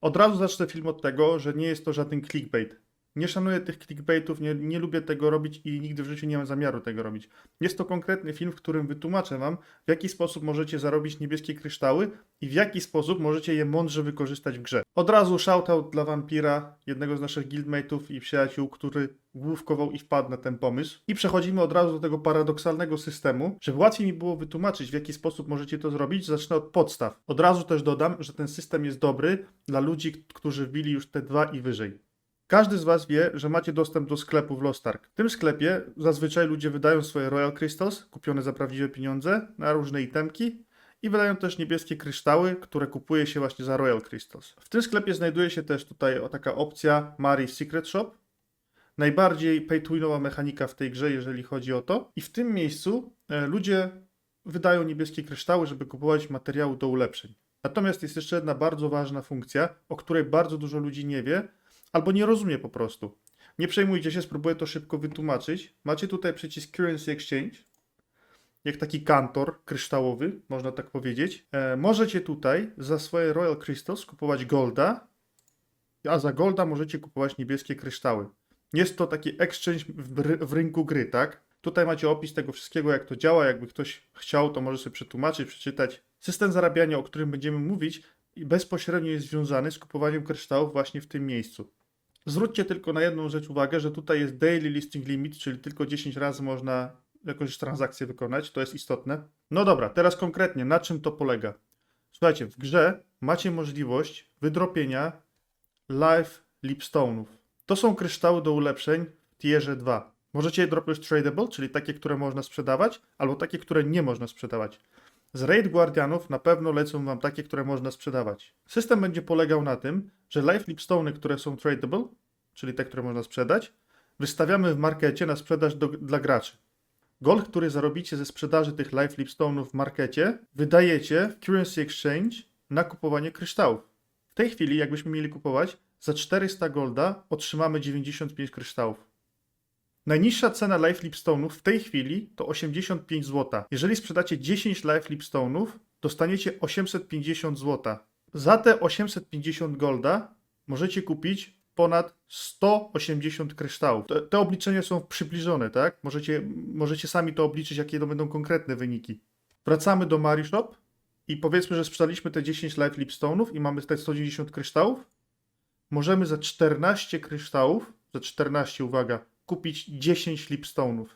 Od razu zacznę film od tego, że nie jest to żaden clickbait. Nie szanuję tych clickbaitów, nie, nie lubię tego robić i nigdy w życiu nie mam zamiaru tego robić. Jest to konkretny film, w którym wytłumaczę Wam, w jaki sposób możecie zarobić niebieskie kryształy i w jaki sposób możecie je mądrze wykorzystać w grze. Od razu shoutout dla Vampira, jednego z naszych guildmateów i przyjaciół, który główkował i wpadł na ten pomysł. I przechodzimy od razu do tego paradoksalnego systemu. Żeby łatwiej mi było wytłumaczyć, w jaki sposób możecie to zrobić, zacznę od podstaw. Od razu też dodam, że ten system jest dobry dla ludzi, którzy wbili już te dwa i wyżej. Każdy z Was wie, że macie dostęp do sklepu w Lost Ark. W tym sklepie zazwyczaj ludzie wydają swoje Royal Crystals, kupione za prawdziwe pieniądze, na różne itemki i wydają też niebieskie kryształy, które kupuje się właśnie za Royal Crystals. W tym sklepie znajduje się też tutaj taka opcja Mari Secret Shop. Najbardziej pay to winowa mechanika w tej grze, jeżeli chodzi o to. I w tym miejscu e, ludzie wydają niebieskie kryształy, żeby kupować materiały do ulepszeń. Natomiast jest jeszcze jedna bardzo ważna funkcja, o której bardzo dużo ludzi nie wie, albo nie rozumie po prostu. Nie przejmujcie się, spróbuję to szybko wytłumaczyć. Macie tutaj przycisk Currency Exchange, jak taki kantor kryształowy, można tak powiedzieć. E, możecie tutaj za swoje Royal Crystals kupować golda, a za golda możecie kupować niebieskie kryształy. Jest to taki exchange w, w rynku gry, tak? Tutaj macie opis tego wszystkiego, jak to działa. Jakby ktoś chciał, to może sobie przetłumaczyć, przeczytać. System zarabiania, o którym będziemy mówić, bezpośrednio jest związany z kupowaniem kryształów właśnie w tym miejscu. Zwróćcie tylko na jedną rzecz uwagę, że tutaj jest daily listing limit, czyli tylko 10 razy można jakąś transakcję wykonać, to jest istotne. No dobra, teraz konkretnie, na czym to polega? Słuchajcie, w grze macie możliwość wydropienia live lipstone'ów. To są kryształy do ulepszeń w tierze 2. Możecie je dropnąć tradable, czyli takie, które można sprzedawać, albo takie, które nie można sprzedawać. Z Raid Guardianów na pewno lecą Wam takie, które można sprzedawać. System będzie polegał na tym, że live lipstone, które są tradable, czyli te, które można sprzedać, wystawiamy w markecie na sprzedaż do, dla graczy. Gold, który zarobicie ze sprzedaży tych live lipstone'ów w markecie, wydajecie w Currency Exchange na kupowanie kryształów. W tej chwili, jakbyśmy mieli kupować, za 400 golda otrzymamy 95 kryształów. Najniższa cena live lipstone'ów w tej chwili to 85 zł. Jeżeli sprzedacie 10 live lipstone'ów, dostaniecie 850 zł. Za te 850 golda możecie kupić ponad 180 kryształów. Te, te obliczenia są przybliżone, tak? Możecie, możecie sami to obliczyć, jakie to będą konkretne wyniki. Wracamy do Mari Shop i powiedzmy, że sprzedaliśmy te 10 live lipstone'ów i mamy te 190 kryształów. Możemy za 14 kryształów, za 14, uwaga, kupić 10 lipstone'ów.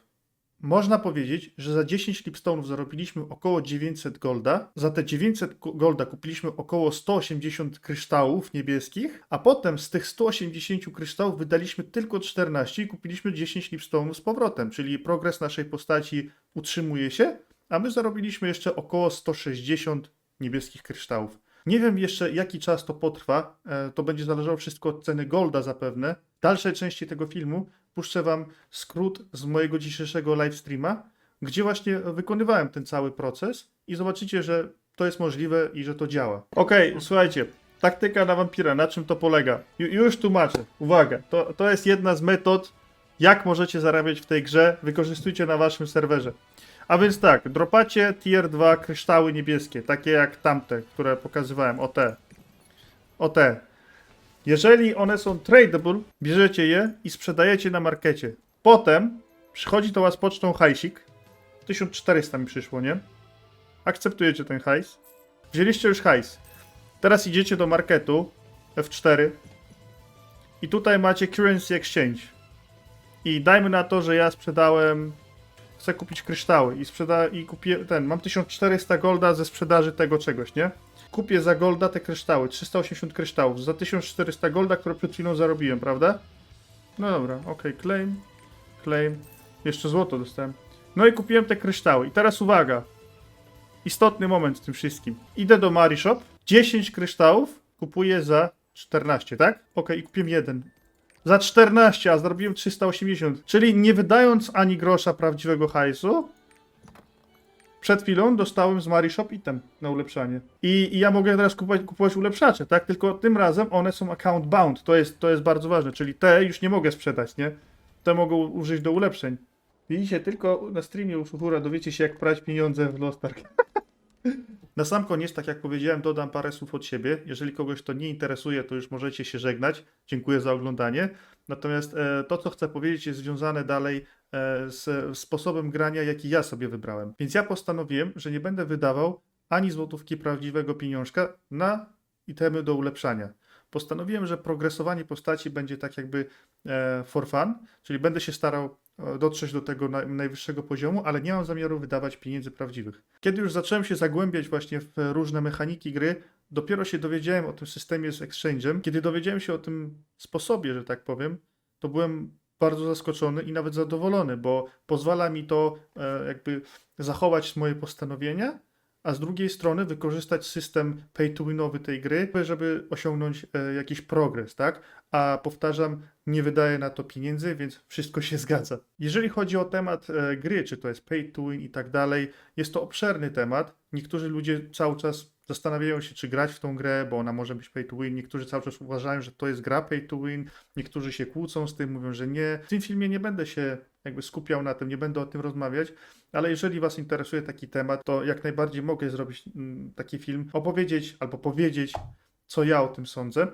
Można powiedzieć, że za 10 lipstone'ów zarobiliśmy około 900 golda, za te 900 ku- golda kupiliśmy około 180 kryształów niebieskich, a potem z tych 180 kryształów wydaliśmy tylko 14 i kupiliśmy 10 lipstone'ów z powrotem, czyli progres naszej postaci utrzymuje się, a my zarobiliśmy jeszcze około 160 niebieskich kryształów. Nie wiem jeszcze jaki czas to potrwa, e, to będzie zależało wszystko od ceny golda zapewne. W dalszej części tego filmu puszczę wam skrót z mojego dzisiejszego live streama, gdzie właśnie wykonywałem ten cały proces i zobaczycie, że to jest możliwe i że to działa. Okej, słuchajcie, taktyka na wampira, na czym to polega? Ju- już tłumaczę, uwaga, to, to jest jedna z metod, jak możecie zarabiać w tej grze, wykorzystujcie na waszym serwerze. A więc tak, dropacie tier 2 kryształy niebieskie, takie jak tamte, które pokazywałem, o te. O te. Jeżeli one są tradable, bierzecie je i sprzedajecie na markecie. Potem przychodzi do was pocztą hajsik. 1400 mi przyszło, nie? Akceptujecie ten hajs. Wzięliście już hajs. Teraz idziecie do marketu F4 i tutaj macie currency exchange. I dajmy na to, że ja sprzedałem chcę kupić kryształy i sprzeda i kupię ten, mam 1400 golda ze sprzedaży tego czegoś, nie? Kupię za golda te kryształy, 380 kryształów, za 1400 golda, które przed chwilą zarobiłem, prawda? No dobra, okej, claim, claim, jeszcze złoto dostałem. No i kupiłem te kryształy i teraz uwaga, istotny moment w tym wszystkim. Idę do Mari Shop, 10 kryształów kupuję za 14, tak? Okej, i kupiłem jeden. Za 14, a zarobiłem 380. Czyli nie wydając ani grosza prawdziwego hajsu, przed chwilą dostałem z Mari Shop item na ulepszanie. I, I ja mogę teraz kupować, kupować ulepszacze, tak? Tylko tym razem one są account bound. To jest, to jest bardzo ważne. Czyli te już nie mogę sprzedać, nie? Te mogą użyć do ulepszeń. Widzicie, tylko na streamie u Szuchura dowiecie się, jak prać pieniądze w Lost Ark. Na sam koniec, tak jak powiedziałem, dodam parę słów od siebie. Jeżeli kogoś to nie interesuje, to już możecie się żegnać. Dziękuję za oglądanie. Natomiast e, to, co chcę powiedzieć, jest związane dalej z sposobem grania, jaki ja sobie wybrałem. Więc ja postanowiłem, że nie będę wydawał ani złotówki prawdziwego pieniążka na itemy do ulepszania. Postanowiłem, że progresowanie postaci będzie tak jakby e, for fun, czyli będę się starał e, dotrzeć do tego na, najwyższego poziomu, ale nie mam zamiaru wydawać pieniędzy prawdziwych. Kiedy już zacząłem się zagłębiać właśnie w różne mechaniki gry, dopiero się dowiedziałem o tym systemie z exchange'em. Kiedy dowiedziałem się o tym sposobie, że tak powiem, to byłem bardzo zaskoczony i nawet zadowolony, bo pozwala mi to e, jakby zachować moje postanowienia, a z drugiej strony wykorzystać system pay to winowy tej gry, żeby osiągnąć e, jakiś progres, tak? A powtarzam, nie wydaję na to pieniędzy, więc wszystko się zgadza. Jeżeli chodzi o temat e, gry, czy to jest pay to win i tak dalej, jest to obszerny temat. Niektórzy ludzie cały czas zastanawiają się, czy grać w tą grę, bo ona może być pay to win. Niektórzy cały czas uważają, że to jest gra pay to win. Niektórzy się kłócą z tym, mówią, że nie. W tym filmie nie będę się jakby skupiał na tym, nie będę o tym rozmawiać, ale jeżeli Was interesuje taki temat, to jak najbardziej mogę zrobić mm, taki film, opowiedzieć albo powiedzieć, co ja o tym sądzę.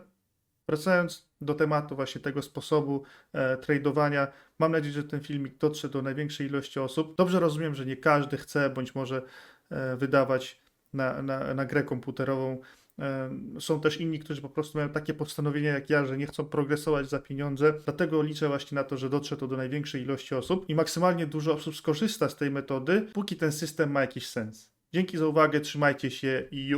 Wracając do tematu właśnie tego sposobu e, tradowania, mam nadzieję, że ten filmik dotrze do największej ilości osób. Dobrze rozumiem, że nie każdy chce bądź może e, wydawać na, na, na grę komputerową. E, Są też inni, którzy po prostu mają takie postanowienia jak ja, że nie chcą progresować za pieniądze. Dlatego liczę właśnie na to, że dotrze to do największej ilości osób i maksymalnie dużo osób skorzysta z tej metody, póki ten system ma jakiś sens. Dzięki za uwagę, trzymajcie się i!